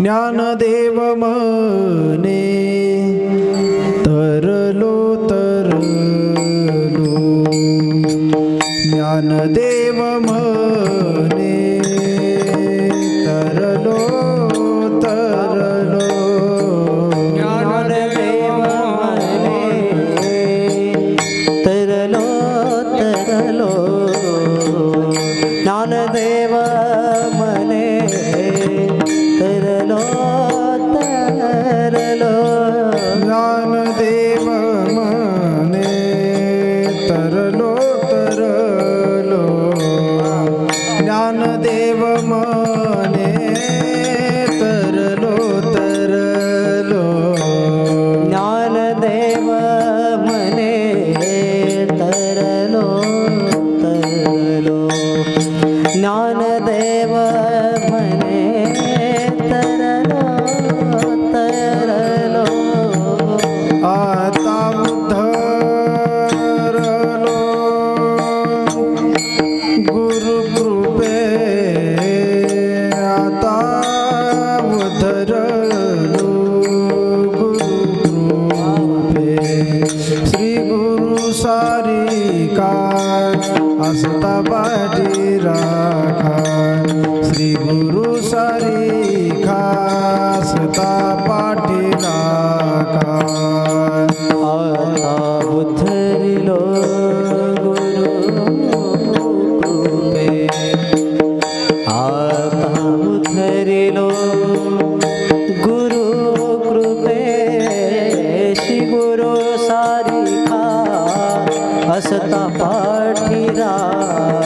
ज्ञानदेव मने तरलो तरलो। ज्ञानदेव मने ज्ञानदेव मने तरलो तरलो. आता उद्धरलो गुरु कृपे आता उद्धर রাস্তা বাটি রাখা শ্রী গুরু সারি খাস্তা পাটি রাখা हसता पाठीरा.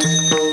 Música